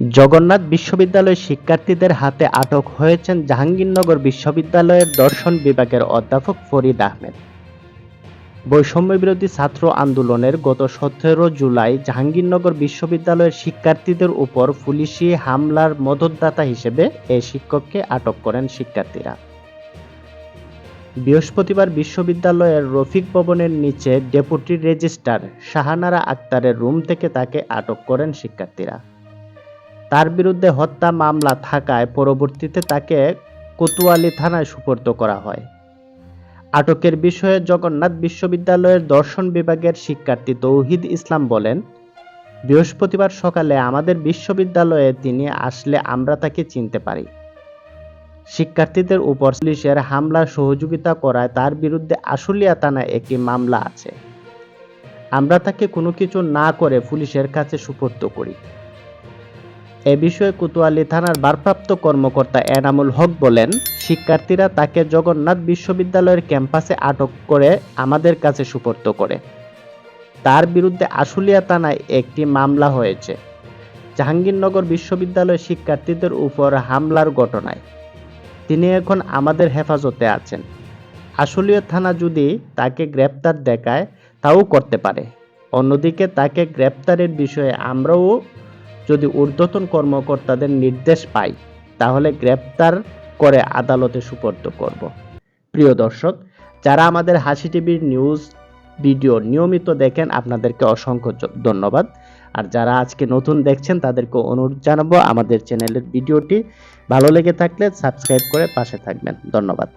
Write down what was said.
জগন্নাথ বিশ্ববিদ্যালয়ের শিক্ষার্থীদের হাতে আটক হয়েছেন জাহাঙ্গীরনগর বিশ্ববিদ্যালয়ের দর্শন বিভাগের অধ্যাপক ফরিদ আহমেদ। বৈষম্য বিরোধী ছাত্র আন্দোলনের গত সতেরো জুলাই জাহাঙ্গীরনগর বিশ্ববিদ্যালয়ের শিক্ষার্থীদের উপর পুলিশি হামলার মদতদাতা হিসেবে এই শিক্ষককে আটক করেন শিক্ষার্থীরা। বৃহস্পতিবার বিশ্ববিদ্যালয়ের রফিক ভবনের নিচে ডেপুটি রেজিস্ট্রার শাহানারা আক্তারের রুম থেকে তাকে আটক করেন শিক্ষার্থীরা। তার বিরুদ্ধে হত্যা মামলা থাকায় পরবর্তীতে তাকে কোতোয়ালি থানায় সুপর্দ করা হয়। আটকের বিষয়ে জগন্নাথ বিশ্ববিদ্যালয়ের দর্শন বিভাগের শিক্ষার্থী তৌহিদ ইসলাম বলেন, বৃহস্পতিবার সকালে আমাদের বিশ্ববিদ্যালয়ে তিনি আসলে আমরা তাকে চিনতে পারি। শিক্ষার্থীদের উপর পুলিশের হামলার সহযোগিতা করায় তার বিরুদ্ধে আশুলিয়া থানায় একটি মামলা আছে। আমরা তাকে কোনো কিছু না করে পুলিশের কাছে সুপর্দ করি। এ বিষয়ে কোতোয়ালি থানার ভারপ্রাপ্ত কর্মকর্তা এনামুল হক বলেন, শিক্ষার্থীরা তাকে জগন্নাথ বিশ্ববিদ্যালয়ের ক্যাম্পাসে আটক করে আমাদের কাছে সুপর্দ করে। তার বিরুদ্ধে আশুলিয়া থানায় একটি মামলা হয়েছে। জাহাঙ্গীরনগর বিশ্ববিদ্যালয়ের শিক্ষার্থীদের উপর হামলার ঘটনায়। তিনি এখন আমাদের হেফাজতে আছেন। আশুলিয়া থানা যদি তাকে গ্রেপ্তার দেখায়, তাও করতে পারে। অন্যদিকে তাকে গ্রেপ্তারের বিষয়ে আমরাও যদি ঊর্ধ্বতন কর্মকর্তাদের নির্দেশ পাই, তাহলে গ্রেপ্তার করে আদালতে সুপর্দ করব। প্রিয় দর্শক, যারা আমাদের হাসি টিভির নিউজ ভিডিও নিয়মিত দেখেন, আপনাদেরকে অসংখ্য ধন্যবাদ। আর যারা আজকে নতুন দেখছেন, তাদেরকে অনুরোধ জানাব আমাদের চ্যানেলের ভিডিওটি ভালো লেগে থাকলে সাবস্ক্রাইব করে পাশে থাকবেন। ধন্যবাদ।